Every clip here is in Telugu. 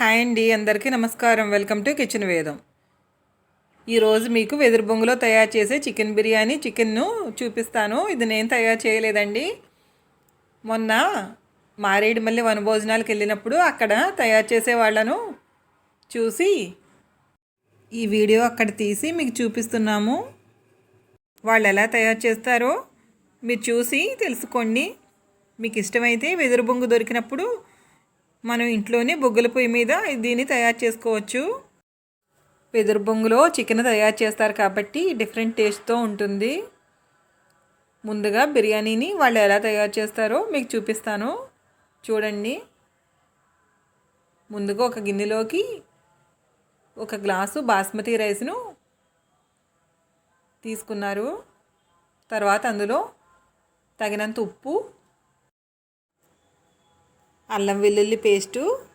హాయ్ అండి అందరికీ నమస్కారం. వెల్కమ్ టు కిచెన్ వేదం. ఈరోజు మీకు వెదురు బొంగులో తయారు చేసే చికెన్ బిర్యానీ చికెన్ను చూపిస్తాను. ఇది నేను తయారు చేయలేదండి. మొన్న మారేడుమల్లి వనభోజనాలకు వెళ్ళినప్పుడు అక్కడ తయారు చేసే వాళ్ళను చూసి ఈ వీడియో అక్కడ తీసి మీకు చూపిస్తున్నాము. వాళ్ళు ఎలా తయారు చేస్తారో మీరు చూసి తెలుసుకోండి. మీకు ఇష్టమైతే వెదురు బొంగు దొరికినప్పుడు మనం ఇంట్లోనే బొగ్గుల పొయ్యి మీద దీన్ని తయారు చేసుకోవచ్చు. వెదురు బొంగులో చికెన్ తయారు చేస్తారు కాబట్టి డిఫరెంట్ టేస్ట్తో ఉంటుంది. ముందుగా బిర్యానీని వాళ్ళు ఎలా తయారు చేస్తారో మీకు చూపిస్తాను. చూడండి. ముందుగా ఒక గిన్నెలోకి ఒక గ్లాసు బాస్మతి రైస్ను తీసుకున్నారు. తర్వాత అందులో తగినంత ఉప్పు అల్లం వెల్లుల్లి పేస్టు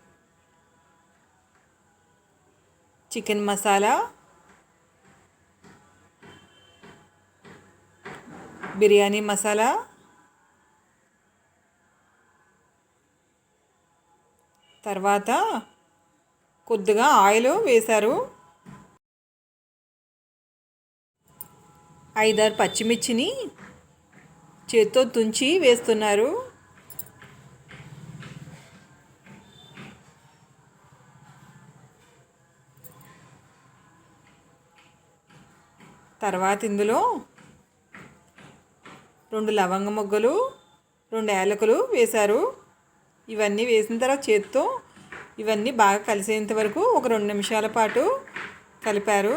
చికెన్ మసాలా బిర్యానీ మసాలా తర్వాత కొద్దిగా ఆయిల్ వేశారు. ఐదారు పచ్చిమిర్చిని చేత్తో తుంచి వేస్తున్నారు. తర్వాత ఇందులో రెండు లవంగ మొగ్గలు రెండు యాలకులు వేశారు. ఇవన్నీ వేసిన తర్వాత చేత్తో ఇవన్నీ బాగా కలిసేంత వరకు ఒక రెండు నిమిషాల పాటు కలిపారు.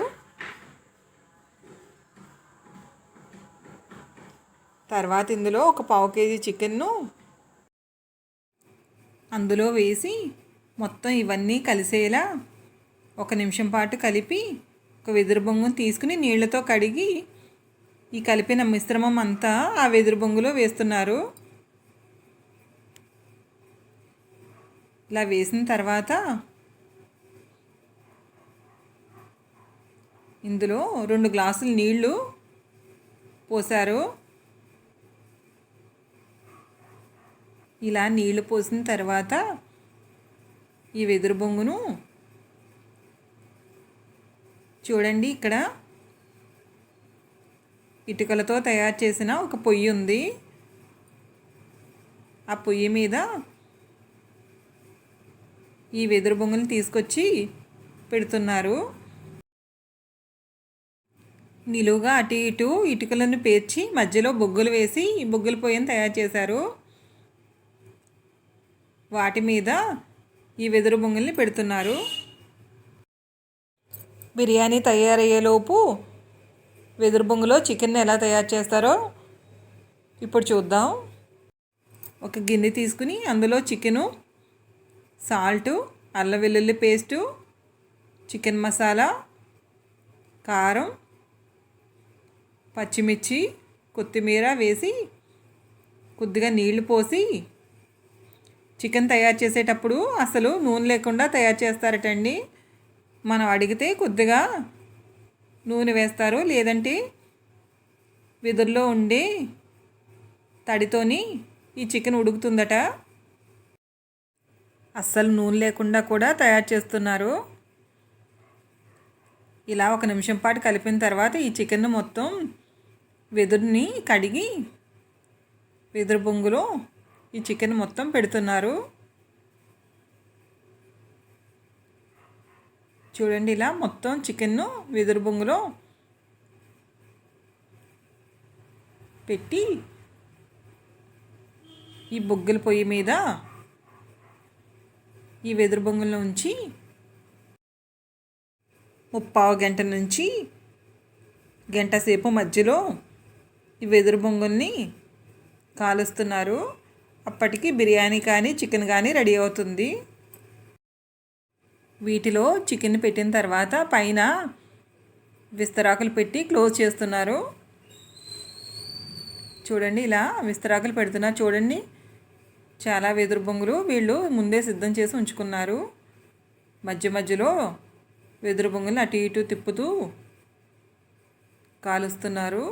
తర్వాత ఇందులో ఒక పావు కేజీ చికెన్ను అందులో వేసి మొత్తం ఇవన్నీ కలిసేలా ఒక నిమిషం పాటు కలిపి ఒక వెదురు బొంగును తీసుకుని నీళ్ళతో కడిగి ఈ కలిపిన మిశ్రమం అంతా ఆ వెదురు బొంగులో వేస్తున్నారు. ఇలా వేసిన తర్వాత ఇందులో రెండు గ్లాసులు నీళ్ళు పోసారు ఇలా నీళ్ళు పోసిన తర్వాత ఈ వెదురు బొంగును చూడండి ఇక్కడ. ఇటుకలతో తయారు చేసిన ఒక పొయ్యి ఉంది. ఆ పొయ్యి మీద ఈ వెదురు బొంగులు తీసుకొచ్చి పెడుతున్నారు. నిలువుగా అటు ఇటు ఇటుకలను పేర్చి మధ్యలో బొగ్గులు వేసి ఈ బొగ్గుల పొయ్యిని తయారు చేశారు. వాటి మీద ఈ వెదురు బొంగుల్ని పెడుతున్నారు. బిర్యానీ తయారయ్యేలోపు వెదురు బొంగులో చికెన్ ఎలా తయారు చేస్తారో ఇప్పుడు చూద్దాం. ఒక గిన్నె తీసుకుని అందులో చికెను సాల్టు అల్లం వెల్లుల్లి పేస్టు చికెన్ మసాలా కారం పచ్చిమిర్చి కొత్తిమీర వేసి కొద్దిగా నీళ్ళు పోసి చికెన్ తయారు చేసేటప్పుడు అసలు నూనె లేకుండా తయారు చేస్తారటండి. మనం అడిగితే కొద్దిగా నూనె వేస్తారు లేదంటే వెదురులో ఉండే తడితోని ఈ చికెన్ ఉడుకుతుందట. అస్సలు నూనె లేకుండా కూడా తయారు చేస్తున్నారు. ఇలా ఒక నిమిషం పాటు కలిపిన తర్వాత ఈ చికెన్ మొత్తం వెదురుని కడిగి వెదురు బొంగులో ఈ చికెన్ మొత్తం పెడుతున్నారు. చూడండి ఇలా మొత్తం చికెన్ను వెదురు బొంగులో పెట్టి ఈ బొగ్గుల పొయ్యి మీద ఈ వెదురు బొంగులను ఉంచి ముప్పావు గంట నుంచి గంట సేపు మధ్యలో ఈ వెదురు బొంగుల్ని కాలుస్తున్నారు. అప్పటికి బిర్యానీ కానీ చికెన్ కానీ రెడీ అవుతుంది. వీటిలో చికెన్ పెట్టిన తర్వాత పైన విస్తరాకులు పెట్టి క్లోజ్ చేస్తున్నారు. చూడండి ఇలా విస్తరాకులు పెడుతున్నారు. చూడండి చాలా వెదురు బొంగులు వీళ్ళు ముందే సిద్ధం చేసి ఉంచుకున్నారు. మధ్య మధ్యలో వెదురు బొంగులు అటు ఇటు తిప్పుతూ కాలుస్తున్నారు.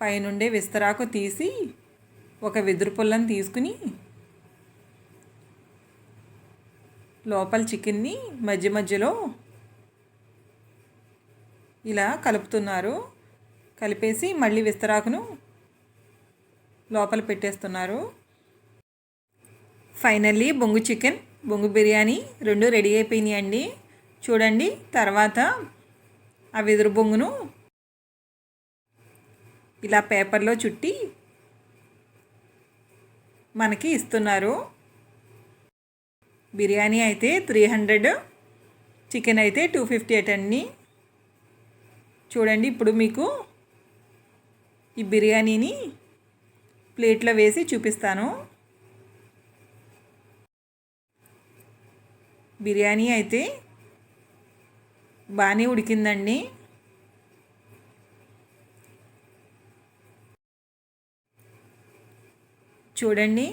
పైనుండే విస్తరాకు తీసి ఒక వెదురు పుల్లని తీసుకుని లోపల చికెన్ని మధ్య మధ్యలో ఇలా కలుపుతున్నారు. కలిపేసి మళ్ళీ విస్తరాకును లోపల పెట్టేస్తున్నారు. ఫైనల్లీ బొంగు చికెన్ బొంగు బిర్యానీ రెండు రెడీ అయిపోయినాయి అండి చూడండి తర్వాత ఆ వెదురు బొంగును ఇలా పేపర్లో చుట్టి మనకి ఇస్తున్నారు. బిర్యానీ అయితే త్రీ హండ్రెడ్ చికెన్ అయితే టూ ఫిఫ్టీ ఎయిట్ అండి చూడండి ఇప్పుడు మీకు ఈ బిర్యానీని ప్లేట్లో వేసి చూపిస్తాను. బిర్యానీ అయితే బాగానే ఉడికిందండి. చూడండి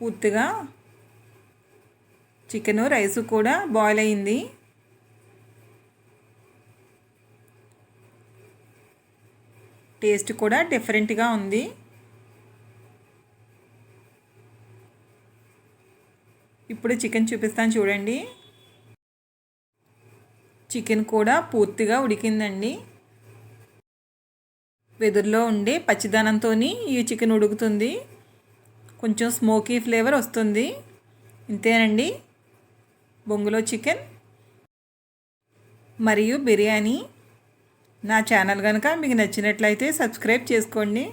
పూర్తిగా చికెను రైస్ కూడా బాయిల్ అయింది. టేస్ట్ కూడా డిఫరెంట్గా ఉంది. ఇప్పుడు చికెన్ చూపిస్తాను చూడండి. చికెన్ కూడా పూర్తిగా ఉడికిందండి. వెదురులో ఉండే పచ్చిదనంతో ఈ చికెన్ ఉడుకుతుంది. కొంచెం స్మోకీ ఫ్లేవర్ వస్తుంది. ఇంతేనండి. బొంగులో చికెన్ మరియు బిర్యానీ నా ఛానల్ కనుక మీకు నచ్చినట్లయితే సబ్స్క్రైబ్ చేసుకోండి.